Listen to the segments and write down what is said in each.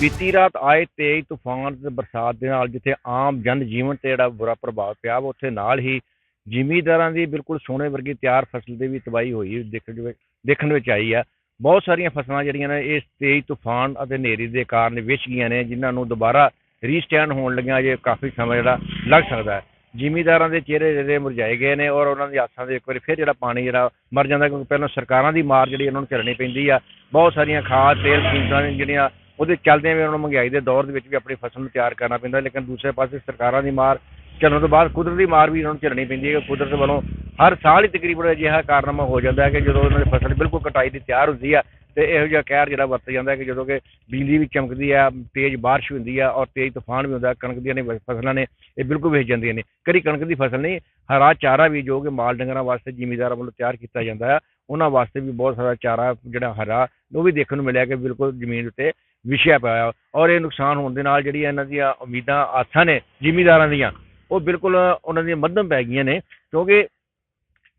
ਬੀਤੀ ਰਾਤ ਆਏ ਤੇਜ਼ ਤੂਫਾਨ ਤੇ ਬਰਸਾਤ ਦੇ ਨਾਲ ਜਿੱਥੇ ਆਮ ਜਨ ਜੀਵਨ ਤੇ ਜਿਹੜਾ ਬੁਰਾ ਪ੍ਰਭਾਵ ਪਿਆ ਵਾ, ਉੱਥੇ ਨਾਲ ਹੀ ਜ਼ਿਮੀਂਦਾਰਾਂ ਦੀ ਬਿਲਕੁਲ ਸੋਨੇ ਵਰਗੀ ਤਿਆਰ ਫਸਲ ਦੀ ਵੀ ਤਬਾਹੀ ਹੋਈ ਦੇਖਣ ਦੇਖਣ ਵਿੱਚ ਆਈ ਆ। ਬਹੁਤ ਸਾਰੀਆਂ ਫਸਲਾਂ ਜਿਹੜੀਆਂ ਨੇ, ਇਸ ਤੇਜ਼ ਤੂਫਾਨ ਅਤੇ ਹਨੇਰੀ ਦੇ ਕਾਰਨ ਵਿਛ ਗਈਆਂ ਨੇ, ਜਿਨ੍ਹਾਂ ਨੂੰ ਦੁਬਾਰਾ ਰੀਸਟੈਂਡ ਹੋਣ ਲੱਗੀਆਂ ਜੇ ਕਾਫੀ ਸਮਾਂ ਜਿਹੜਾ ਲੱਗ ਸਕਦਾ ਹੈ। ਜ਼ਿਮੀਂਦਾਰਾਂ ਦੇ ਚਿਹਰੇ ਜਿਹੜੇ ਮੁਰਝਾਏ ਗਏ ਨੇ ਔਰ ਉਹਨਾਂ ਦੀ ਆਸਾਂ ਦੇ ਇੱਕ ਵਾਰੀ ਫਿਰ ਜਿਹੜਾ ਪਾਣੀ ਜਿਹੜਾ ਮਰ ਜਾਂਦਾ, ਕਿਉਂਕਿ ਪਹਿਲਾਂ ਸਰਕਾਰਾਂ ਦੀ ਮਾਰ ਜਿਹੜੀ ਉਹਨਾਂ ਨੂੰ ਝੱਲਣੀ ਪੈਂਦੀ ਆ। ਬਹੁਤ ਸਾਰੀਆਂ ਖਾਦ, ਤੇਲ ਕੀਮਤਾਂ ਜਿਹੜੀਆਂ ਉਹਦੇ ਚੱਲਦੇ ਵੀ ਉਹਨਾਂ ਨੂੰ ਮਹਿੰਗਾਈ ਦੇ ਦੌਰ ਦੇ ਵਿੱਚ ਵੀ ਆਪਣੀ ਫਸਲ ਨੂੰ ਤਿਆਰ ਕਰਨਾ ਪੈਂਦਾ, ਲੇਕਿਨ ਦੂਸਰੇ ਪਾਸੇ ਸਰਕਾਰਾਂ ਦੀ ਮਾਰ ਚੱਲਣ ਤੋਂ ਬਾਅਦ ਕੁਦਰਤੀ ਮਾਰ ਵੀ ਉਹਨਾਂ ਨੂੰ ਝੱਲਣੀ ਪੈਂਦੀ ਹੈ ਕੁਦਰਤ ਵੱਲੋਂ ਹਰ ਸਾਲ ਹੀ ਤਕਰੀਬਨ ਅਜਿਹਾ ਕਾਰਨਾਮਾ ਹੋ ਜਾਂਦਾ ਹੈ ਕਿ ਜਦੋਂ ਉਹਨਾਂ ਦੀ ਫਸਲ ਬਿਲਕੁਲ ਕਟਾਈ ਦੀ ਤਿਆਰ ਹੁੰਦੀ ਆ ਤੇ ਇਹੋ ਜਿਹਾ ਕਹਿਰ ਜਿਹੜਾ ਵਰਤ ਜਾਂਦਾ ਕਿ ਜਦੋਂ ਕਿ ਬਿਜਲੀ ਵੀ ਚਮਕਦੀ ਆ ਤੇਜ਼ ਬਾਰਿਸ਼ ਵੀ ਹੁੰਦੀ ਆ ਔਰ ਤੇਜ਼ ਤੂਫਾਨ ਵੀ ਹੁੰਦਾ ਕਣਕ ਦੀਆਂ ਨੇ ਫਸਲਾਂ ਨੇ ਇਹ ਬਿਲਕੁਲ ਵੇਚ ਜਾਂਦੀਆਂ ਨੇ। ਕਰੀ ਕਣਕ ਦੀ ਫਸਲ ਨਹੀਂ, ਹਰਾ ਚਾਰਾ ਵੀ ਜੋ ਕਿ ਮਾਲ ਡੰਗਰਾਂ ਵਾਸਤੇ ਜ਼ਿਮੀਦਾਰਾਂ ਵੱਲੋਂ ਤਿਆਰ ਕੀਤਾ ਜਾਂਦਾ ਆ ਉਹਨਾਂ ਵਾਸਤੇ ਵੀ ਬਹੁਤ ਸਾਰਾ ਚਾਰਾ ਜਿਹੜਾ ਹਰਾ, ਉਹ ਵੀ ਦੇਖਣ ਨੂੰ ਮਿਲਿਆ ਕਿ ਬਿਲਕੁਲ ਜ਼ਮੀਨ ਉੱਤੇ ਵਿਛਿਆ ਪਿਆ ਔਰ ਇਹ ਨੁਕਸਾਨ ਹੋਣ ਦੇ ਨਾਲ ਜਿਹੜੀਆਂ ਇਹਨਾਂ ਦੀਆਂ ਉਮੀਦਾਂ, ਆਸਾਂ ਨੇ ਜ਼ਿਮੀਦਾਰਾਂ ਦੀਆਂ, ਉਹ ਬਿਲਕੁਲ ਉਹਨਾਂ ਦੀਆਂ ਮੱਧਮ ਪੈ ਗਈਆਂ ਨੇ ਕਿਉਂਕਿ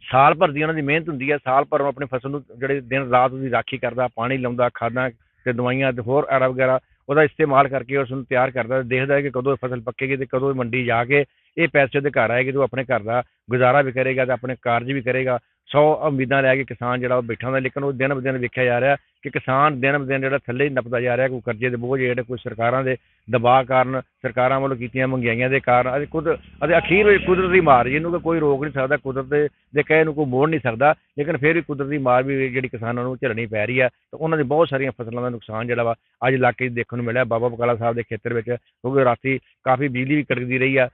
ਸਾਲ ਭਰ ਦੀ ਉਹਨਾਂ ਦੀ ਮਿਹਨਤ ਹੁੰਦੀ ਹੈ ਸਾਲ ਭਰ ਉਹ ਆਪਣੀ ਫਸਲ ਨੂੰ ਜਿਹੜੇ ਦਿਨ ਰਾਤ ਉਹਦੀ ਰਾਖੀ ਕਰਦਾ, ਪਾਣੀ ਲਾਉਂਦਾ, ਖਾਦਾਂ ਤੇ ਦਵਾਈਆਂ ਤੇ ਹੋਰ ਐਰਾ ਵਗੈਰਾ ਉਹਦਾ ਇਸਤੇਮਾਲ ਕਰਕੇ ਉਸ ਨੂੰ ਤਿਆਰ ਕਰਦਾ ਦੇਖਦਾ ਹੈ ਕਿ ਕਦੋਂ ਇਹ ਫਸਲ ਪੱਕੇਗੀ ਤੇ ਕਦੋਂ ਇਹ ਮੰਡੀ ਜਾ ਕੇ ਇਹ ਪੈਸੇ ਉਹਦੇ ਘਰ ਆਏਗੀ ਤੇ ਉਹ ਆਪਣੇ ਘਰ ਦਾ ਗੁਜ਼ਾਰਾ ਵੀ ਕਰੇਗਾ ਤੇ ਆਪਣੇ ਕਾਰਜ ਵੀ ਕਰੇਗਾ। ਸੌ ਉਮੀਦਾਂ ਲੈ ਕੇ ਕਿਸਾਨ ਜਿਹੜਾ ਉਹ ਬੈਠਾ ਹੁੰਦਾ, ਲੇਕਿਨ ਉਹ ਦਿਨ ਬ ਦਿਨ ਵੇਖਿਆ ਜਾ ਰਿਹਾ ਕਿ ਕਿਸਾਨ ਦਿਨ ਬ ਦਿਨ ਜਿਹੜਾ ਥੱਲੇ ਹੀ ਨੱਪਦਾ ਜਾ ਰਿਹਾ, ਕੋਈ ਕਰਜ਼ੇ ਦੇ ਬੋਝ ਜਿਹੜੇ ਕੋਈ ਸਰਕਾਰਾਂ ਦੇ ਦਬਾਅ ਕਾਰਨ ਸਰਕਾਰਾਂ ਵੱਲੋਂ ਕੀਤੀਆਂ ਮਹਿੰਗਾਈਆਂ ਦੇ ਕਾਰਨ ਅਤੇ ਕੁਦ ਅਤੇ ਅਖੀਰ ਵਿੱਚ ਕੁਦਰਤ ਦੀ ਮਾਰ, ਜਿਹਨੂੰ ਕਿ ਕੋਈ ਰੋਕ ਨਹੀਂ ਸਕਦਾ, ਕੁਦਰਤ ਦੇ ਦੇ ਕਹੇ ਨੂੰ ਕੋਈ ਮੋੜ ਨਹੀਂ ਸਕਦਾ, ਲੇਕਿਨ ਫਿਰ ਵੀ ਕੁਦਰਤ ਦੀ ਮਾਰ ਵੀ ਜਿਹੜੀ ਕਿਸਾਨਾਂ ਨੂੰ ਝੱਲਣੀ ਪੈ ਰਹੀ ਹੈ ਤੇ ਉਹਨਾਂ ਦੀ ਬਹੁਤ ਸਾਰੀਆਂ ਫਸਲਾਂ ਦਾ ਨੁਕਸਾਨ ਜਿਹੜਾ ਵਾ ਅੱਜ ਇਲਾਕੇ 'ਚ ਦੇਖਣ ਨੂੰ ਮਿਲਿਆ, ਬਾਬਾ ਬਕਾਲਾ ਸਾਹਿਬ ਦੇ ਖੇਤਰ ਵਿੱਚ, ਕਿਉਂਕਿ ਰਾਤੀ ਕਾਫੀ ਬਿਜਲੀ ਵੀ ਕੜਕਦੀ ਰਹੀ ਆ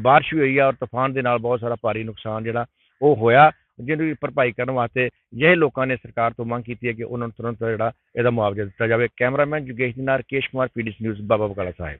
ਬਾਰਿਸ਼ ਵੀ ਹੋਈ ਆ ਔਰ ਤੂਫਾਨ ਦੇ ਨਾਲ ਬਹੁਤ ਸਾਰਾ ਭਾਰੀ ਨੁਕਸਾਨ ਜਿਹੜਾ ਉਹ ਹੋਇਆ ਜਿਹਦੀ ਭਰਪਾਈ ਕਰਨ ਵਾਸਤੇ ਜਿਹੇ ਲੋਕਾਂ ਨੇ ਸਰਕਾਰ ਤੋਂ ਮੰਗ ਕੀਤੀ ਹੈ ਕਿ ਉਹਨਾਂ ਨੂੰ ਤੁਰੰਤ ਜਿਹੜਾ ਇਹਦਾ ਮੁਆਵਜ਼ਾ ਦਿੱਤਾ ਜਾਵੇ। ਕੈਮਰਾਮੈਨ ਜੁਗੇਸ਼ ਦੇ ਨਾਲ ਰਕੇਸ਼ ਕੁਮਾਰ ਪੀਡੀਸੀ ਨਿਊਜ਼, ਬਾਬਾ ਬਕਾਲਾ ਸਾਹਿਬ।